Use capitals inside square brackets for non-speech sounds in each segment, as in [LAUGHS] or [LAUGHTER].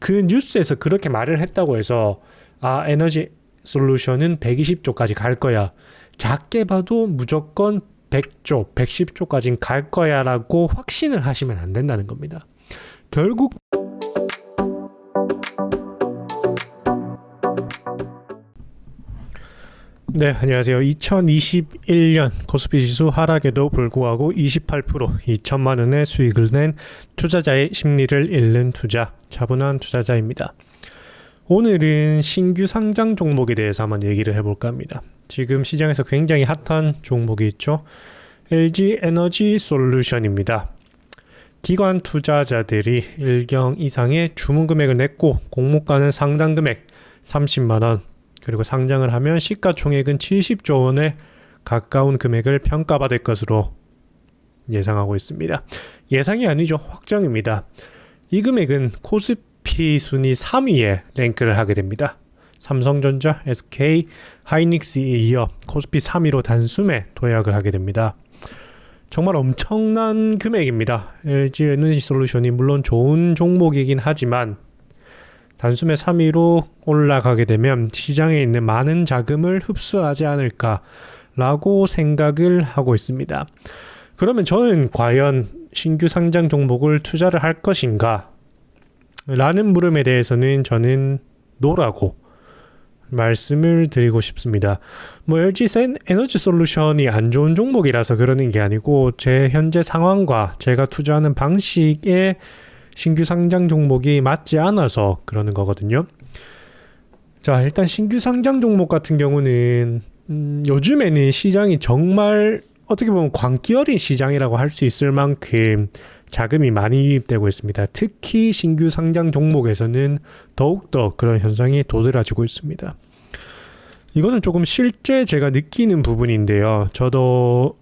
그 뉴스에서 그렇게 말을 했다고 해서 아 에너지 솔루션은 120조까지 갈 거야. 작게 봐도 무조건 100조, 110조까지는 갈 거야라고 확신을 하시면 안 된다는 겁니다. 결국 네, 안녕하세요. 2021년 코스피 지수 하락에도 불구하고 28% 2천만 원의 수익을 낸 투자자의 심리를 잃는 투자, 차분한 투자자입니다. 오늘은 신규 상장 종목에 대해서 한번 얘기를 해볼까 합니다. 지금 시장에서 굉장히 핫한 종목이 있죠. LG 에너지 솔루션입니다. 기관 투자자들이 일경 이상의 주문 금액을 냈고 공모가는 상당 금액 30만 원 그리고 상장을 하면 시가총액은 70조 원에 가까운 금액을 평가받을 것으로 예상하고 있습니다. 예상이 아니죠. 확정입니다. 이 금액은 코스피 순위 3위에 랭크를 하게 됩니다. 삼성전자, SK, 하이닉스에 이어 코스피 3위로 단숨에 도약을 하게 됩니다. 정말 엄청난 금액입니다. LG 에너지 솔루션이 물론 좋은 종목이긴 하지만 단숨에 3위로 올라가게 되면 시장에 있는 많은 자금을 흡수하지 않을까라고 생각을 하고 있습니다. 그러면 저는 과연 신규 상장 종목을 투자를 할 것인가? 라는 물음에 대해서는 저는 노라고 말씀을 드리고 싶습니다. 뭐 LG 에너지 솔루션이 안 좋은 종목이라서 그러는 게 아니고 제 현재 상황과 제가 투자하는 방식에 신규 상장 종목이 맞지 않아서 그러는 거거든요. 자, 일단 신규 상장 종목 같은 경우는 음, 요즘에는 시장이 정말 어떻게 보면 광기 어린 시장이라고 할 수 있을 만큼 자금이 많이 유입되고 있습니다. 특히 신규 상장 종목에서는 더욱더 그런 현상이 도드라지고 있습니다. 이거는 조금 실제 제가 느끼는 부분인데요. 저도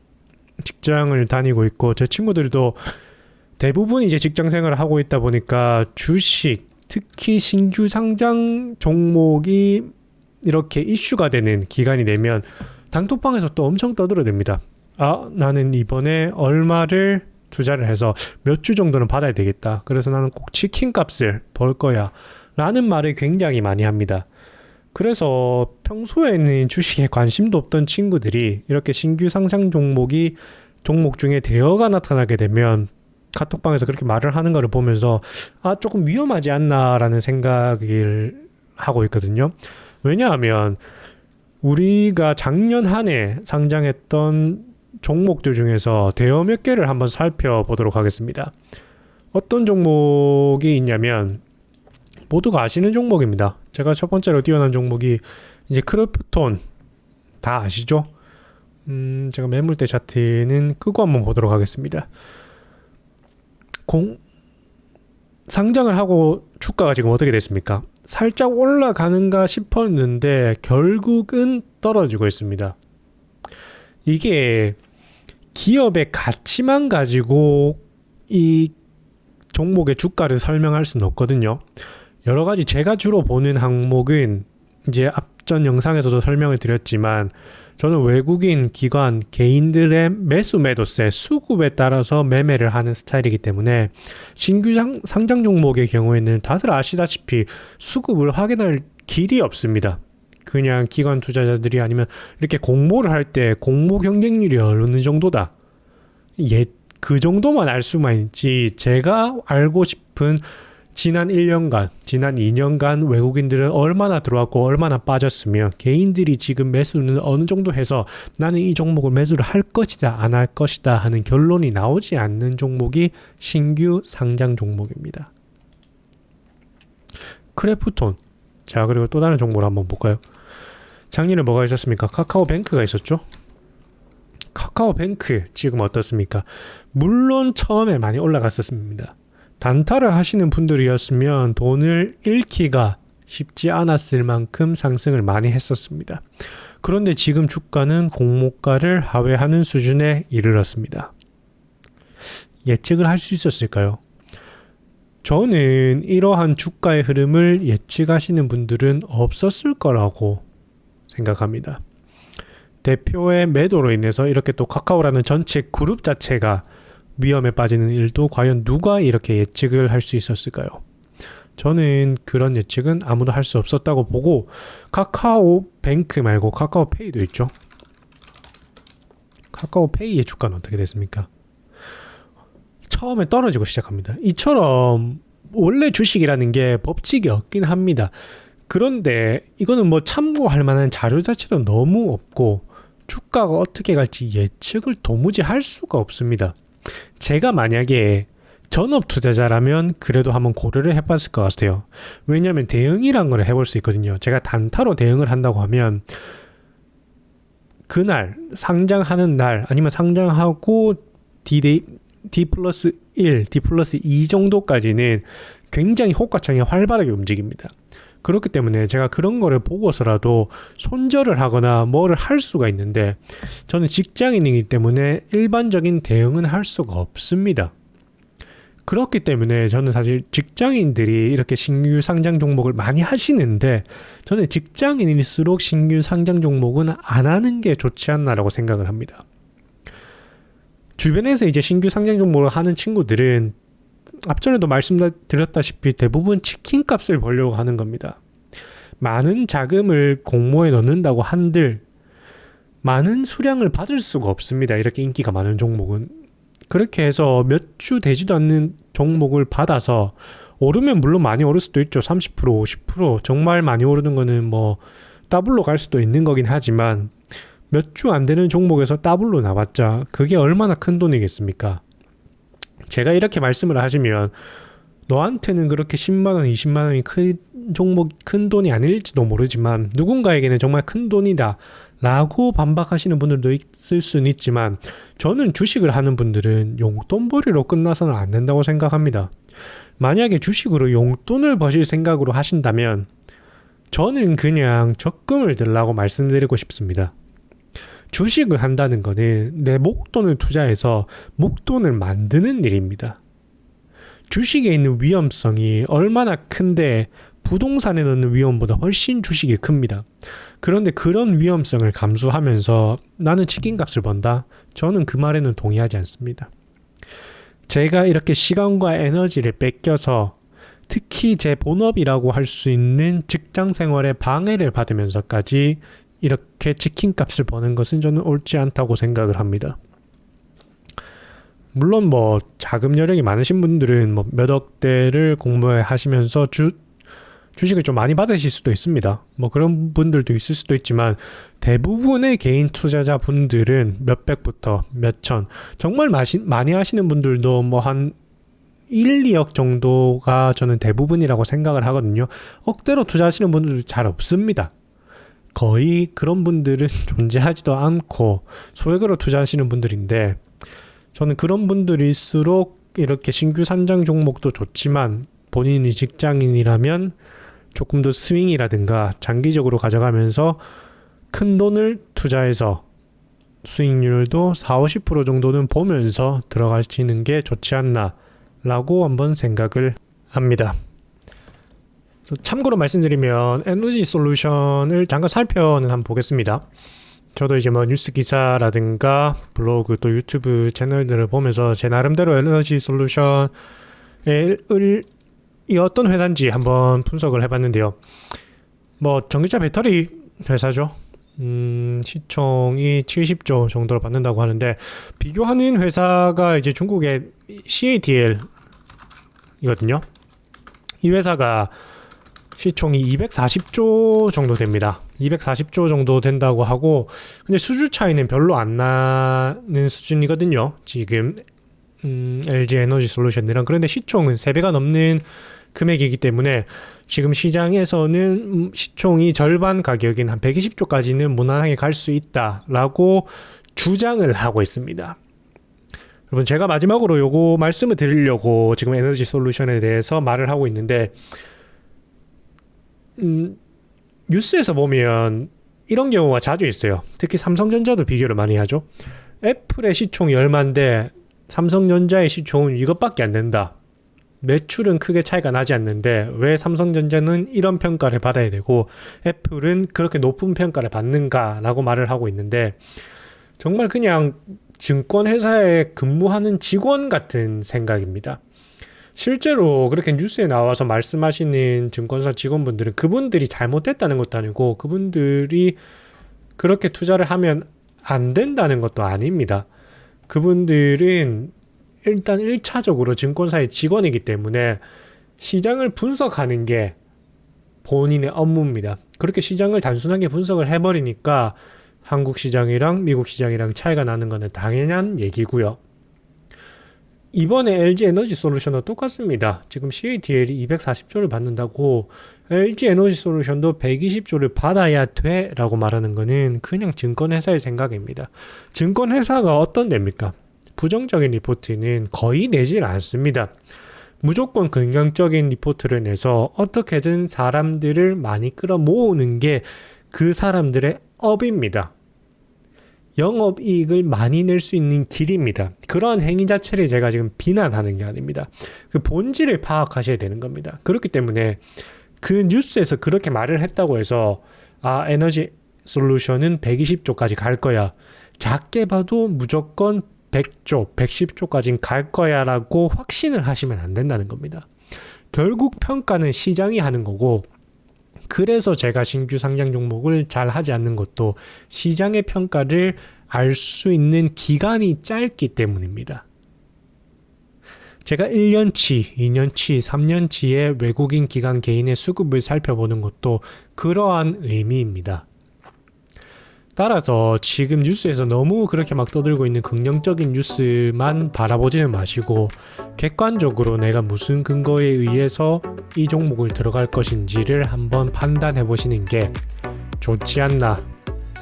직장을 다니고 있고 제 친구들도 대부분 이제 직장 생활을 하고 있다 보니까 주식 특히 신규 상장 종목이 이렇게 이슈가 되는 기간이 되면 단톡방에서 또 엄청 떠들어댑니다. 아, 나는 이번에 얼마를 투자를 해서 몇 주 정도는 받아야 되겠다. 그래서 나는 꼭 치킨 값을 벌 거야. 라는 말을 굉장히 많이 합니다. 그래서 평소에는 주식에 관심도 없던 친구들이 이렇게 신규 상장 종목이 종목 중에 대여가 나타나게 되면 카톡방에서 그렇게 말을 하는 거를 보면서 아 조금 위험하지 않나라는 생각을 하고 있거든요. 왜냐하면 우리가 작년 한 해 상장했던 종목들 중에서 대여 몇 개를 한번 살펴보도록 하겠습니다. 어떤 종목이 있냐면 모두가 아시는 종목입니다. 제가 첫 번째로 뛰어난 종목이 이제 크로프톤 다 아시죠? 음, 제가 매물대 차트는 끄고 한번 보도록 하겠습니다. 공 상장을 하고 주가가 지금 어떻게 됐습니까? 살짝 올라가는가 싶었는데 결국은 떨어지고 있습니다. 이게 기업의 가치만 가지고 이 종목의 주가를 설명할 수는 없거든요. 여러 가지 제가 주로 보는 항목은 이제 앞전 영상에서도 설명을 드렸지만 저는 외국인 기관 개인들의 매수 매도세 수급에 따라서 매매를 하는 스타일이기 때문에 신규 상, 상장 종목의 경우에는 다들 아시다시피 수급을 확인할 길이 없습니다. 그냥 기관 투자자들이 아니면 이렇게 공모를 할 때 공모 경쟁률이 어느 정도다. 예, 그 정도만 알 수만 있지 제가 알고 싶은 지난 1년간, 지난 2년간 외국인들은 얼마나 들어왔고 얼마나 빠졌으며 개인들이 지금 매수는 어느 정도 해서 나는 이 종목을 매수를 할 것이다, 안 할 것이다 하는 결론이 나오지 않는 종목이 신규 상장 종목입니다. 크래프톤. 자, 그리고 또 다른 종목을 한번 볼까요? 작년에 뭐가 있었습니까? 카카오뱅크가 있었죠? 카카오뱅크 지금 어떻습니까? 물론 처음에 많이 올라갔었습니다. 단타를 하시는 분들이었으면 돈을 잃기가 쉽지 않았을 만큼 상승을 많이 했었습니다. 그런데 지금 주가는 공모가를 하회하는 수준에 이르렀습니다. 예측을 할 수 있었을까요? 저는 이러한 주가의 흐름을 예측하시는 분들은 없었을 거라고 생각합니다. 대표의 매도로 인해서 이렇게 또 카카오라는 전체 그룹 자체가 위험에 빠지는 일도 과연 누가 이렇게 예측을 할 수 있었을까요? 저는 그런 예측은 아무도 할 수 없었다고 보고 카카오 뱅크 말고 카카오 페이도 있죠. 카카오 페이의 주가는 어떻게 됐습니까? 처음에 떨어지고 시작합니다. 이처럼 원래 주식이라는 게 법칙이 없긴 합니다. 그런데 이거는 뭐 참고할 만한 자료 자체도 너무 없고 주가가 어떻게 갈지 예측을 도무지 할 수가 없습니다. 제가 만약에 전업 투자자라면 그래도 한번 고려를 해봤을 것 같아요. 왜냐하면 대응이란 걸 해볼 수 있거든요. 제가 단타로 대응을 한다고 하면 그날 상장하는 날 아니면 상장하고 D, D 플러스 1, D 플러스 2 정도까지는 굉장히 호가창이 활발하게 움직입니다. 그렇기 때문에 제가 그런 거를 보고서라도 손절을 하거나 뭐를 할 수가 있는데 저는 직장인이기 때문에 일반적인 대응은 할 수가 없습니다. 그렇기 때문에 저는 사실 직장인들이 이렇게 신규 상장 종목을 많이 하시는데 저는 직장인일수록 신규 상장 종목은 안 하는 게 좋지 않나라고 생각을 합니다. 주변에서 이제 신규 상장 종목을 하는 친구들은 앞전에도 말씀드렸다시피 대부분 치킨 값을 벌려고 하는 겁니다. 많은 자금을 공모에 넣는다고 한들 많은 수량을 받을 수가 없습니다. 이렇게 인기가 많은 종목은. 그렇게 해서 몇 주 되지도 않는 종목을 받아서 오르면 물론 많이 오를 수도 있죠. 30% 50% 정말 많이 오르는 거는 뭐 더블로 갈 수도 있는 거긴 하지만 몇 주 안 되는 종목에서 더블로 나왔자 그게 얼마나 큰 돈이겠습니까? 제가 이렇게 말씀을 하시면 너한테는 그렇게 10만 원, 20만 원이 큰 종목, 큰 돈이 아닐지도 모르지만 누군가에게는 정말 큰 돈이다. 라고 반박하시는 분들도 있을 수는 있지만 저는 주식을 하는 분들은 용돈벌이로 끝나서는 안 된다고 생각합니다. 만약에 주식으로 용돈을 버실 생각으로 하신다면 저는 그냥 적금을 들라고 말씀드리고 싶습니다. 주식을 한다는 거는 내 목돈을 투자해서 목돈을 만드는 일입니다. 주식에 있는 위험성이 얼마나 큰데 부동산에 넣는 위험보다 훨씬 주식이 큽니다. 그런데 그런 위험성을 감수하면서 나는 치킨 값을 번다? 저는 그 말에는 동의하지 않습니다. 제가 이렇게 시간과 에너지를 뺏겨서 특히 제 본업이라고 할 수 있는 직장 생활에 방해를 받으면서까지 이렇게 치킨 값을 버는 것은 저는 옳지 않다고 생각을 합니다. 물론 뭐 자금 여력이 많으신 분들은 뭐 몇 억 대를 공모해 하시면서 주 주식을 좀 많이 받으실 수도 있습니다. 뭐 그런 분들도 있을 수도 있지만 대부분의 개인 투자자 분들은 몇백부터 몇천 정말 마시, 많이 하시는 분들도 뭐 한 1, 2억 정도가 저는 대부분이라고 생각을 하거든요. 억대로 투자하시는 분들도 잘 없습니다. 거의 그런 분들은 [LAUGHS] 존재하지도 않고 소액으로 투자하시는 분들인데 저는 그런 분들일수록 이렇게 신규 산장 종목도 좋지만 본인이 직장인이라면 조금 더 스윙이라든가 장기적으로 가져가면서 큰 돈을 투자해서 수익률도 4, 50% 정도는 보면서 들어가시는 게 좋지 않나라고 한번 생각을 합니다. 참고로 말씀드리면 에너지 솔루션을 잠깐 살펴는 한번 보겠습니다. 저도 이제 뭐 뉴스 기사라든가 블로그 또 유튜브 채널들을 보면서 제 나름대로 에너지 솔루션을 이 어떤 회사인지 한번 분석을 해봤는데요. 뭐 전기차 배터리 회사죠. 음, 시총이 70조 정도로 받는다고 하는데 비교하는 회사가 이제 중국의 CATL이거든요. 이 회사가 시총이 240조 정도 됩니다. 240조 정도 된다고 하고 근데 수주 차이는 별로 안 나는 수준이거든요. 지금 음, LG 에너지 솔루션이랑 그런데 시총은 3배가 넘는 금액이기 때문에 지금 시장에서는 음, 시총이 절반 가격인 한 120조까지는 무난하게 갈 수 있다라고 주장을 하고 있습니다. 여러분 제가 마지막으로 요거 말씀을 드리려고 지금 에너지 솔루션에 대해서 말을 하고 있는데 음, 뉴스에서 보면 이런 경우가 자주 있어요. 특히 삼성전자도 비교를 많이 하죠. 애플의 시총이 얼마인데 삼성전자의 시총은 이것밖에 안 된다. 매출은 크게 차이가 나지 않는데 왜 삼성전자는 이런 평가를 받아야 되고 애플은 그렇게 높은 평가를 받는가라고 말을 하고 있는데 정말 그냥 증권회사에 근무하는 직원 같은 생각입니다. 실제로 그렇게 뉴스에 나와서 말씀하시는 증권사 직원분들은 그분들이 잘못했다는 것도 아니고 그분들이 그렇게 투자를 하면 안 된다는 것도 아닙니다. 그분들은 일단 1차적으로 증권사의 직원이기 때문에 시장을 분석하는 게 본인의 업무입니다. 그렇게 시장을 단순하게 분석을 해버리니까 한국 시장이랑 미국 시장이랑 차이가 나는 거는 당연한 얘기고요. 이번에 LG 에너지 솔루션도 똑같습니다. 지금 CATL이 240조를 받는다고 LG 에너지 솔루션도 120조를 받아야 돼 라고 말하는 거는 그냥 증권회사의 생각입니다. 증권회사가 어떤 데입니까? 부정적인 리포트는 거의 내질 않습니다. 무조건 긍정적인 리포트를 내서 어떻게든 사람들을 많이 끌어 모으는 게 그 사람들의 업입니다. 영업 이익을 많이 낼 수 있는 길입니다. 그러한 행위 자체를 제가 지금 비난하는 게 아닙니다. 그 본질을 파악하셔야 되는 겁니다. 그렇기 때문에 그 뉴스에서 그렇게 말을 했다고 해서 아 에너지 솔루션은 120조까지 갈 거야. 작게 봐도 무조건 100조, 110조까지는 갈 거야라고 확신을 하시면 안 된다는 겁니다. 결국 평가는 시장이 하는 거고 그래서 제가 신규 상장 종목을 잘 하지 않는 것도 시장의 평가를 알 수 있는 기간이 짧기 때문입니다. 제가 1년치, 2년치, 3년치의 외국인 기관 개인의 수급을 살펴보는 것도 그러한 의미입니다. 따라서 지금 뉴스에서 너무 그렇게 막 떠들고 있는 긍정적인 뉴스만 바라보지는 마시고 객관적으로 내가 무슨 근거에 의해서 이 종목을 들어갈 것인지를 한번 판단해 보시는 게 좋지 않나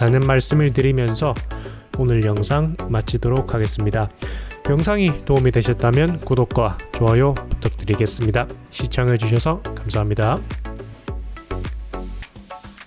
라는 말씀을 드리면서 오늘 영상 마치도록 하겠습니다. 영상이 도움이 되셨다면 구독과 좋아요 부탁드리겠습니다. 시청해 주셔서 감사합니다.